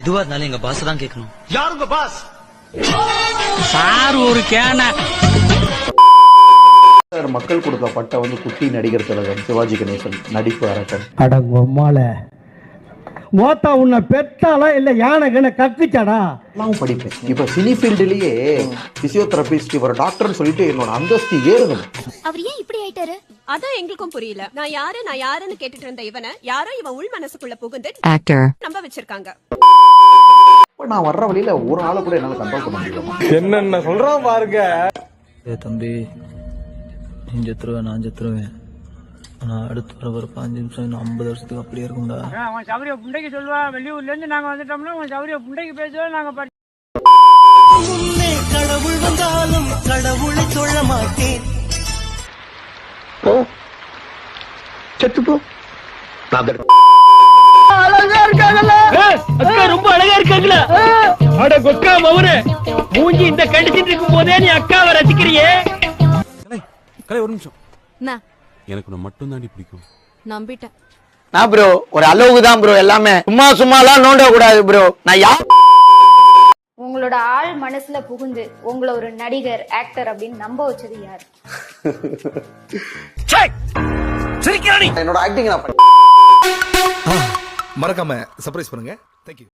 எதுவா இருந்தாலும் எங்க பாஸ் தான் கேட்கணும். யாருங்க பாஸ் சார் ஒரு கேன. மக்கள் கொடுத்த பட்டை வந்து குட்டி நடிகர் திலகம் சிவாஜி கணேசன் நடிப்பு அரக்கன். அடங்கொம்மால மோத்தா உன்னை பெத்தாளா இல்ல யானை கண்ண கக்குச்சாடா? எல்லாம் படிப்பேன். இப்ப சினி ஃபீல்டுலயே பிசியோதெரபிஸ்ட் இவர் டாக்டர்னு சொல்லிட்டு என்னோட அந்தஸ்து ஏறுது அவர் ஏன் இப்படி ஆயிட்டாரு? அதான் எங்களுக்கும் புரியல. நான் யாரு நான் யாருன்னு கேட்டுட்டு இருந்த இவனை யாரோ இவன் உள் மனசுக்குள்ள புகுந்து actor, நம்ப வச்சிருக்காங்க. நான் வர்ற வழியில ஒரு ஆளை கூட என்னால கண்ட்ரோல் பண்ண முடியல. என்னென்ன சொல்றான் பாருங்க. ஏ தம்பி நீ செத்துருவேன் நான் செத்துருவேன். ஆனா அடுத்து வர ஒரு பாஞ்சு நிமிஷம் இன்னும் ஐம்பது வருஷத்துக்கு அப்படியே இருக்கும்டா. அவன் சௌரிய புண்டைக்கு சொல்லுவா. வெளியூர்ல இருந்து நாங்க வந்துட்டோம்னா அவன் சௌரிய புண்டைக்கு பேசுவோம் நாங்க படி கடவுள் வந்தாலும் கடவுளை சொல்ல மாட்டேன். இருக்காங்களா அட கொக்கா மவனே மூஞ்சி இந்த கடிச்சிட்டு இருக்கும் போதே நீ அக்காவை ரசிக்கிறியே? கலை ஒரு நிமிஷம். நான் எனக்கு மட்டும் தாண்டி பிடிக்கும். நம்பிட்டேன். நான் ப்ரோ ஒரு அளவுக்கு தான் ப்ரோ எல்லாமே. சும்மா சும்மாலாம் நோண்ட கூடாது ப்ரோ நான் யா உங்களோட ஆள் மனசுல புகுந்து உங்களை ஒரு நடிகர் ஆக்டர் அப்படின்னு நம்ப வச்சது யாரு? என்னோட ஆக்டிங் நான் மறக்காம சர்ப்ரைஸ் பண்ணுங்க. தேங்க்யூ